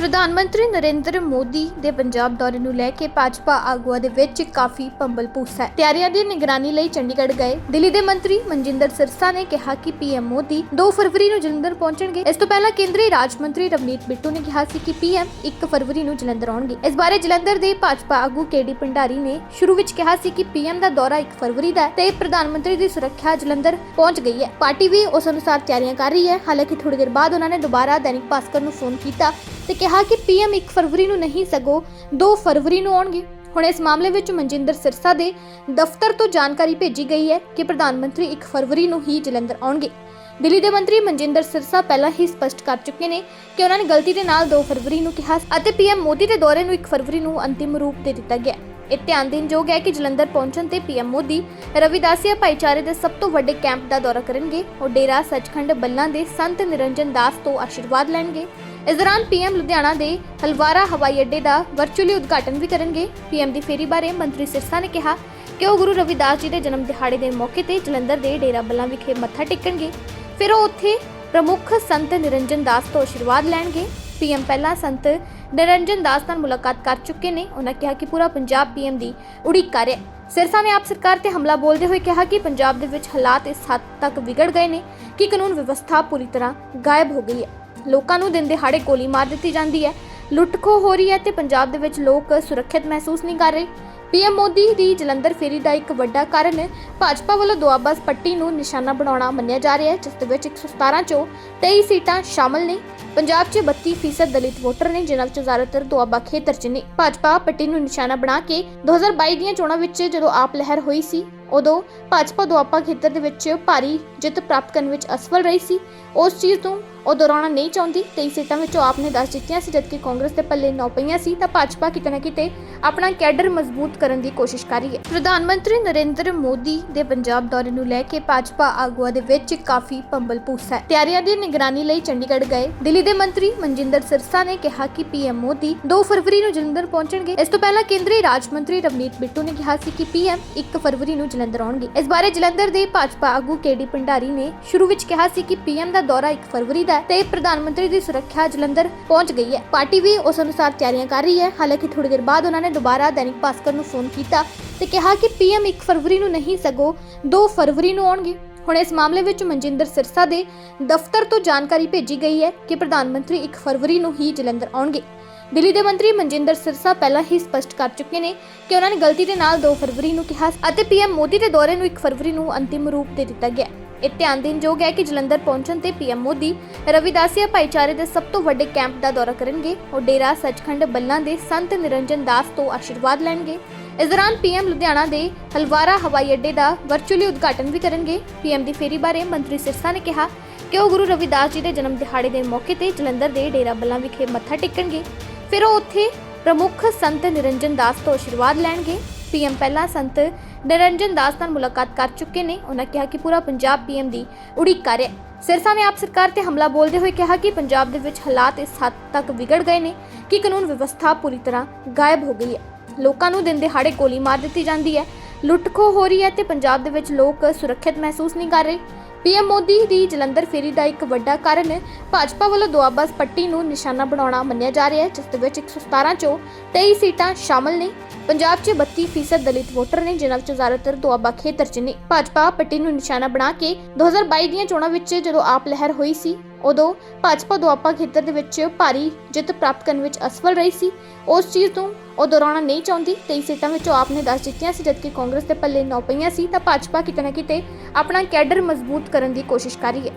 ਪ੍ਰਧਾਨ ਮੰਤਰੀ ਨਰਿੰਦਰ ਮੋਦੀ ਦੇ ਪੰਜਾਬ ਦੌਰੇ ਨੂੰ ਲੈ ਕੇ ਭਾਜਪਾ ਆਗੂਆਂ ਦੇ ਵਿੱਚ ਕਾਫੀ ਪੰਬਲ ਪੂਸ ਹੈ। ਤਿਆਰੀਆਂ ਦੀ ਨਿਗਰਾਨੀ ਲਈ ਚੰਡੀਗੜ੍ਹ ਗਏ। ਦਿੱਲੀ ਦੇ ਮੰਤਰੀ ਮਨਜਿੰਦਰ ਸਿਰਸਾ ਨੇ ਕਿਹਾ ਕਿ ਪੀਐਮ ਮੋਦੀ 2 ਫਰਵਰੀ ਨੂੰ ਜਲੰਧਰ ਪਹੁੰਚਣਗੇ। ਇਸ ਤੋਂ ਪਹਿਲਾਂ ਕੇਂਦਰੀ ਰਾਜ ਮੰਤਰੀ ਰਵਨੀਤ ਬਿੱਟੂ ਨੇ ਕਿਹਾ ਸੀ ਕਿ ਪੀਐਮ 1 ਫਰਵਰੀ ਨੂੰ ਜਲੰਧਰ ਆਉਣਗੇ। ਇਸ ਬਾਰੇ ਜਲੰਧਰ ਦੇ ਭਾਜਪਾ ਆਗੂ ਕੇਡੀ ਭੰਡਾਰੀ ਨੇ ਸ਼ੁਰੂ ਵਿੱਚ ਕਿਹਾ ਸੀ ਕਿ ਪੀਐਮ ਦਾ ਦੌਰਾ 1 ਫਰਵਰੀ ਦਾ ਹੈ ਤੇ ਪ੍ਰਧਾਨ ਮੰਤਰੀ ਦੀ ਸੁਰੱਖਿਆ ਜਲੰਧਰ ਪਹੁੰਚ ਗਈ ਹੈ। ਪਾਰਟੀ ਵੀ ਉਸ ਅਨੁਸਾਰ ਤਿਆਰੀਆਂ ਕਰ ਰਹੀ ਹੈ। ਹਾਲਾਂਕਿ ਥੋੜੀ ਦੇਰ ਬਾਅਦ ਉਹਨਾਂ ਨੇ ਦੁਬਾਰਾ ਦੈਨਿਕ ਭਾਸਕਰ ਨੂੰ ਫੋਨ ਕੀਤਾ। ਤੇ ਕਿਹਾ ਕਿ ਪੀਐਮ 1 ਫਰਵਰੀ ਨੂੰ ਨਹੀਂ, ਸਗੋਂ 2 ਫਰਵਰੀ ਨੂੰ ਆਉਣਗੇ। ਹੁਣ ਇਸ ਮਾਮਲੇ ਵਿੱਚ ਮਨਜਿੰਦਰ ਸਿਰਸਾ ਦੇ ਦਫ਼ਤਰ ਤੋਂ ਜਾਣਕਾਰੀ ਭੇਜੀ ਗਈ ਹੈ ਕਿ ਪ੍ਰਧਾਨ ਮੰਤਰੀ 1 ਫਰਵਰੀ ਨੂੰ ਹੀ ਜਲੰਧਰ ਆਉਣਗੇ। ਦਿੱਲੀ ਦੇ ਮੰਤਰੀ ਮਨਜਿੰਦਰ ਸਿਰਸਾ ਪਹਿਲਾਂ ਹੀ ਸਪਸ਼ਟ ਕਰ ਚੁੱਕੇ ਨੇ ਕਿ ਉਹਨਾਂ ਨੇ ਗਲਤੀ ਦੇ ਨਾਲ 2 ਫਰਵਰੀ ਨੂੰ ਕਿਹਾ ਅਤੇ ਪੀਐਮ ਮੋਦੀ ਦੇ ਦੌਰੇ ਨੂੰ 1 ਫਰਵਰੀ ਨੂੰ ਅੰਤਿਮ ਰੂਪ ਦੇ ਦਿੱਤਾ ਗਿਆ। ਇਹ ਧਿਆਨ ਦੇਣਯੋਗ ਹੈ ਕਿ ਜਲੰਧਰ ਪਹੁੰਚਣ ਤੇ ਪੀਐਮ ਮੋਦੀ ਰਵਿਦਾਸੀਆ ਭਾਈਚਾਰੇ ਦੇ ਸਭ ਤੋਂ ਵੱਡੇ ਕੈਂਪ ਦਾ ਦੌਰਾ ਕਰਨਗੇ। ਉਹ ਡੇਰਾ ਸੱਚਖੰਡ ਬੱਲਾਂ ਦੇ ਸੰਤ ਨਿਰੰਜਨ ਦਾਸ ਤੋਂ ਆਸ਼ੀਰਵਾਦ ਲੈਣਗੇ। ਇਸ ਦੌਰਾਨ ਪੀਐਮ ਲੁਧਿਆਣਾ ਦੇ ਹਲਵਾਰਾ ਹਵਾਈ ਅੱਡੇ ਦਾ ਵਰਚੁਅਲੀ ਉਦਘਾਟਨ ਵੀ ਕਰਨਗੇ। ਪੀਐਮ ਦੀ ਫੇਰੀ ਬਾਰੇ ਮੰਤਰੀ ਸਿਰਸਾ ਨੇ ਕਿਹਾ ਕਿ ਉਹ ਗੁਰੂ ਰਵਿਦਾਸ ਜੀ ਦੇ ਜਨਮ ਦਿਹਾੜੇ ਦੇ ਮੌਕੇ ਤੇ ਜਲੰਧਰ ਦੇ ਡੇਰਾ ਬੱਲਾਂ ਵਿਖੇ ਮੱਥਾ ਟੇਕਣਗੇ। ਫਿਰ ਉਹ ਉੱਥੇ ਪ੍ਰਮੁੱਖ ਸੰਤ ਨਿਰੰਜਨ ਦਾਸ ਤੋਂ ਆਸ਼ੀਰਵਾਦ ਲੈਣਗੇ। ਪੀਐਮ ਪਹਿਲਾਂ ਸੰਤ ਨਿਰੰਜਨ ਦਾਸ ਨਾਲ ਮੁਲਾਕਾਤ ਕਰ ਚੁੱਕੇ ਨੇ। ਉਹਨਾਂ ਕਿਹਾ ਕਿ ਪੂਰਾ ਪੰਜਾਬ ਪੀਐਮ ਦੀ ਉਡੀਕ ਕਰ ਰਿਹਾ ਸਿਰਸਾ ਨੇ ਆਪ ਸਰਕਾਰ ਤੇ ਹਮਲਾ ਬੋਲਦੇ ਹੋਏ ਕਿਹਾ ਕਿ ਪੰਜਾਬ ਦੇ ਵਿੱਚ ਹਾਲਾਤ ਇਸ ਹੱਦ ਤੱਕ ਵਿਗੜ ਗਏ ਨੇ ਕਿ ਕਾਨੂੰਨ ਵਿਵਸਥਾ ਪੂਰੀ ਤਰ੍ਹਾਂ ਗਾਇਬ ਹੋ ਗਈ ਹੈ। ਲੋਕਾਂ ਨੂੰ ਦਿਨ ਦਿਹਾੜੇ ਗੋਲੀ ਮਾਰ ਦਿੱਤੀ ਜਾਂਦੀ ਹੈ। ਲੁੱਟਖੋ ਹੋ ਰਹੀ ਹੈ ਤੇ ਪੰਜਾਬ ਦੇ ਵਿੱਚ ਲੋਕ ਸੁਰੱਖਿਅਤ ਮਹਿਸੂਸ ਨਹੀਂ ਕਰ ਰਹੇ। ਪੀਐਮ ਮੋਦੀ ਦੀ ਜਲੰਧਰ ਫੇਰੀ ਦਾ ਇੱਕ ਵੱਡਾ ਕਾਰਨ ਭਾਜਪਾ ਵੱਲੋਂ ਦੁਆਬਾ ਪੱਟੀ ਨੂੰ ਨਿਸ਼ਾਨਾ ਬਣਾਉਣਾ ਮੰਨਿਆ ਜਾ ਰਿਹਾ ਹੈ, ਜਿਸ ਦੇ ਵਿੱਚ 117 ਚੋਂ 23 ਸੀਟਾਂ ਸ਼ਾਮਲ ਨੇ। ਪੰਜਾਬ 'ਚ 32% ਦਲਿਤ ਵੋਟਰ ਨੇ, ਜਿਨ੍ਹਾਂ ਵਿੱਚੋਂ ਜ਼ਿਆਦਾਤਰ ਦੁਆਬਾ ਖੇਤਰ 'ਚ ਨੇ। ਭਾਜਪਾ ਪੱਟੀ ਨੂੰ ਨਿਸ਼ਾਨਾ ਬਣਾ ਕੇ 2022 ਦੀਆਂ ਚੋਣਾਂ ਵਿੱਚ ਜਦੋਂ ਆਪ ਲਹਿਰ ਹੋਈ ਸੀ, ਉਦੋਂ ਭਾਜਪਾ ਦੁਆਬਾ ਖੇਤਰ ਦੇ ਵਿੱਚ ਭਾਰੀ ਜਿੱਤ ਪ੍ਰਾਪਤ ਕਰਨ ਵਿੱਚ ਅਸਫਲ ਰਹੀ ਸੀ। ਉਸ ਚੀਜ਼ ਤੋਂ ਉਹ ਦੁਹਰਾਉਣਾ ਨਹੀਂ ਚਾਹੁੰਦੀ 23 ਸੀਟਾਂ ਵਿੱਚੋਂ ਆਪ ਨੇ 10 ਜਿੱਤੀਆਂ ਸੀ, ਜਦਕਿ ਕਾਂਗਰਸ ਦੇ ਪੱਲੇ 9 ਪਈਆਂ ਸੀ, ਤਾਂ ਭਾਜਪਾ ਕਿਤੇ ਨਾ ਕਿਤੇ ਆਪਣਾ ਕੈਡਰ ਮਜ਼ਬੂਤ ਕਰਨ ਦੀ ਕੋਸ਼ਿਸ਼ ਕਰ ਰਹੀ ਹੈ। ਪ੍ਰਧਾਨ ਮੰਤਰੀ ਨਰਿੰਦਰ ਮੋਦੀ ਦੇ ਪੰਜਾਬ ਦੌਰੇ ਨੂੰ ਲੈ ਕੇ ਭਾਜਪਾ ਆਗੂਆਂ ਦੇ ਵਿੱਚ ਕਾਫੀ ਪੰਬਲ ਪੂਸ ਹੈ। ਤਿਆਰੀਆਂ ਦੀ ਨਿਗਰਾਨੀ ਲਈ ਚੰਡੀਗੜ੍ਹ ਗਏ। ਦਿੱਲੀ ਦੇ ਮੰਤਰੀ ਮਨਜਿੰਦਰ ਸਿਰਸਾ ਨੇ ਕਿਹਾ ਕਿ ਪੀਐਮ ਮੋਦੀ 2 ਫਰਵਰੀ ਨੂੰ ਜਲੰਧਰ ਪਹੁੰਚਣਗੇ। ਇਸ ਤੋਂ ਪਹਿਲਾਂ ਕੇਂਦਰੀ ਰਾਜ ਮੰਤਰੀ ਰਵਨੀਤ ਬਿੱਟੂ ਨੇ ਕਿਹਾ ਸੀ ਕਿ ਪੀਐਮ 1 ਫਰਵਰੀ ਨੂੰ ਜਲੰਧਰ ਆਉਣਗੇ। ਇਸ ਬਾਰੇ ਜਲੰਧਰ ਦੇ ਭਾਜਪਾ ਆਗੂ ਕੇਡੀ ਭੰਡਾਰੀ ਨੇ ਸ਼ੁਰੂ ਵਿੱਚ ਕਿਹਾ ਸੀ ਕਿ ਪੀਐਮ ਦਾ ਦੌਰਾ 1 ਫਰਵਰੀ ਦਾ ਹੈ ਤੇ ਪ੍ਰਧਾਨ ਮੰਤਰੀ ਦੀ ਸੁਰੱਖਿਆ ਜਲੰਧਰ ਪਹੁੰਚ ਗਈ ਹੈ। ਪਾਰਟੀ ਵੀ ਉਸ ਅਨੁਸਾਰ ਤਿਆਰੀਆਂ ਕਰ ਰਹੀ ਹੈ। ਹਾਲਾਂਕਿ ਥੋੜੀ ਦੇਰ ਬਾਅਦ ਉਹਨਾਂ ਨੇ ਦੁਬਾਰਾ ਦੈਨਿਕ ਭਾਸਕਰ ਨੂੰ ਫੋਨ ਕੀਤਾ ਤੇ ਕਿਹਾ ਕਿ ਪੀਐਮ 1 ਫਰਵਰੀ ਨੂੰ ਨਹੀਂ, ਸਗੋਂ 2 ਫਰਵਰੀ ਨੂੰ ਆਉਣਗੇ। ਹੁਣ ਇਸ ਮਾਮਲੇ ਵਿੱਚ ਮਨਜਿੰਦਰ ਸਿਰਸਾ ਦੇ ਦਫ਼ਤਰ ਤੋਂ ਜਾਣਕਾਰੀ ਭੇਜੀ ਗਈ ਹੈ ਕਿ ਪ੍ਰਧਾਨ ਮੰਤਰੀ 1 ਫਰਵਰੀ ਨੂੰ ਹੀ ਜਲੰਧਰ ਆਉਣਗੇ। ਦਿੱਲੀ ਦੇ ਮੰਤਰੀ ਮਨਜਿੰਦਰ ਸਿਰਸਾ ਪਹਿਲਾਂ ਹੀ ਸਪਸ਼ਟ ਕਰ ਚੁੱਕੇ ਨੇ ਕਿ ਉਹਨਾਂ ਨੇ ਗਲਤੀ ਦੇ ਨਾਲ 2 ਫਰਵਰੀ ਨੂੰ ਕਿਹਾ ਅਤੇ ਪੀਐਮ ਮੋਦੀ ਦੇ ਦੌਰੇ ਨੂੰ 1 ਫਰਵਰੀ ਨੂੰ ਅੰਤਿਮ ਰੂਪ ਦੇ ਦਿੱਤਾ ਗਿਆ। ਇਹ ਧਿਆਨ ਦੇਣ ਯੋਗ ਹੈ ਕਿ ਜਲੰਧਰ ਪਹੁੰਚਣ ਤੇ ਪੀਐਮ ਮੋਦੀ ਰਵਿਦਾਸੀਆ ਭਾਈਚਾਰੇ ਦੇ ਸਭ ਤੋਂ ਵੱਡੇ ਕੈਂਪ ਦਾ ਦੌਰਾ ਕਰਨਗੇ। ਉਹ ਡੇਰਾ ਸੱਚਖੰਡ ਬੱਲਾਂ ਦੇ ਸੰਤ ਨਿਰੰਜਨ ਦਾਸ ਤੋਂ ਆਸ਼ੀਰਵਾਦ ਲੈਣਗੇ। ਇਸ ਦੌਰਾਨ ਪੀਐਮ ਲੁਧਿਆਣਾ ਦੇ ਹਲਵਾਰਾ ਹਵਾਈ ਅੱਡੇ ਦਾ ਵਰਚੁਅਲੀ ਉਦਘਾਟਨ ਵੀ ਕਰਨਗੇ। ਪੀਐਮ ਦੀ ਫੇਰੀ ਬਾਰੇ ਮੰਤਰੀ ਸਿਰਸਾ ਨੇ ਕਿਹਾ ਕਿ ਉਹ ਗੁਰੂ ਰਵਿਦਾਸ ਜੀ ਦੇ ਜਨਮ ਦਿਹਾੜੇ ਦੇ ਮੌਕੇ ਤੇ ਜਲੰਧਰ ਦੇ ਡੇਰਾ ਬੱਲਾਂ ਵਿਖੇ ਮੱਥਾ ਟੇਕਣਗੇ। ਫਿਰ ਉਹ ਉੱਥੇ ਪ੍ਰਮੁੱਖ ਸੰਤ ਨਿਰੰਜਨ ਦਾਸ ਤੋਂ ਆਸ਼ੀਰਵਾਦ ਲੈਣਗੇ। ਪੀਐਮ ਪਹਿਲਾਂ ਸੰਤ ਨਿਰੰਜਨ ਦਾਸ ਨਾਲ ਮੁਲਾਕਾਤ ਕਰ ਚੁੱਕੇ ਨੇ। ਉਹਨਾਂ ਕਿਹਾ ਕਿ ਪੂਰਾ ਪੰਜਾਬ ਪੀਐਮ ਦੀ ਉਡੀਕ ਕਰ ਰਿਹਾ ਹੈ। ਸਿਰਸਾ ਨੇ ਆਪ ਸਰਕਾਰ ਤੇ ਹਮਲਾ ਬੋਲਦੇ ਹੋਏ ਕਿਹਾ ਕਿ ਪੰਜਾਬ ਦੇ ਵਿੱਚ ਹਾਲਾਤ ਇਸ ਹੱਦ ਤੱਕ ਵਿਗੜ ਗਏ ਨੇ ਕਿ ਕਾਨੂੰਨ ਵਿਵਸਥਾ ਪੂਰੀ ਤਰ੍ਹਾਂ ਗਾਇਬ ਹੋ ਗਈ ਹੈ। ਲੋਕਾਂ ਨੂੰ ਦਿਨ ਦਿਹਾੜੇ ਗੋਲੀ ਮਾਰ ਦਿੱਤੀ ਜਾਂਦੀ ਹੈ। ਲੁੱਟਖੋ ਹੋ ਰਹੀ ਹੈ ਤੇ ਪੰਜਾਬ ਦੇ ਵਿੱਚ ਲੋਕ ਸੁਰੱਖਿਅਤ ਮਹਿਸੂਸ ਨਹੀਂ ਕਰ ਰਹੇ। ਪੀਐਮ ਮੋਦੀ ਦੀ ਜਲੰਧਰ ਫੇਰੀ ਦਾ ਇੱਕ ਵੱਡਾ ਕਾਰਨ ਭਾਜਪਾ ਵੱਲੋਂ ਦੁਆਬਾ ਪੱਟੀ ਨੂੰ ਨਿਸ਼ਾਨਾ ਬਣਾਉਣਾ ਮੰਨਿਆ ਜਾ ਰਿਹਾ ਹੈ, ਜਿਸ ਦੇ ਵਿੱਚ 117 ਚੋਂ 23 ਸੀਟਾਂ ਸ਼ਾਮਲ ਨੇ। ਪੰਜਾਬ 'ਚ 32% ਦਲਿਤ ਵੋਟਰ ਨੇ, ਜਿਨ੍ਹਾਂ ਵਿੱਚੋਂ ਜ਼ਿਆਦਾਤਰ ਦੁਆਬਾ ਖੇਤਰ 'ਚ ਨੇ। ਭਾਜਪਾ ਪੱਟੀ ਨੂੰ ਨਿਸ਼ਾਨਾ ਬਣਾ ਕੇ 2022 ਦੀਆਂ ਚੋਣਾਂ ਵਿੱਚ ਜਦੋਂ ਆਪ ਲਹਿਰ ਹੋਈ ਸੀ, ਉਦੋਂ ਭਾਜਪਾ ਦੁਆਬਾ ਖੇਤਰ ਦੇ ਵਿੱਚ ਭਾਰੀ ਜਿੱਤ ਪ੍ਰਾਪਤ ਕਰਨ ਵਿੱਚ ਅਸਫਲ ਰਹੀ ਸੀ। ਉਸ ਚੀਜ਼ ਨੂੰ ਉਹ ਦੁਹਰਾਉਣਾ ਨਹੀਂ ਚਾਹੁੰਦੀ। 23 ਸੀਟਾਂ ਵਿੱਚੋਂ ਆਪ ਨੇ 10 ਜਿੱਤੀਆਂ ਸੀ, ਜਦਕਿ ਕਾਂਗਰਸ ਦੇ ਪੱਲੇ 9 ਪਈਆਂ ਸੀ। ਤਾਂ ਭਾਜਪਾ ਕਿਤੇ ਨਾ ਕਿਤੇ ਆਪਣਾ ਕੈਡਰ ਮਜ਼ਬੂਤ ਕਰਨ ਦੀ ਕੋਸ਼ਿਸ਼ ਕਰ ਰਹੀ ਹੈ।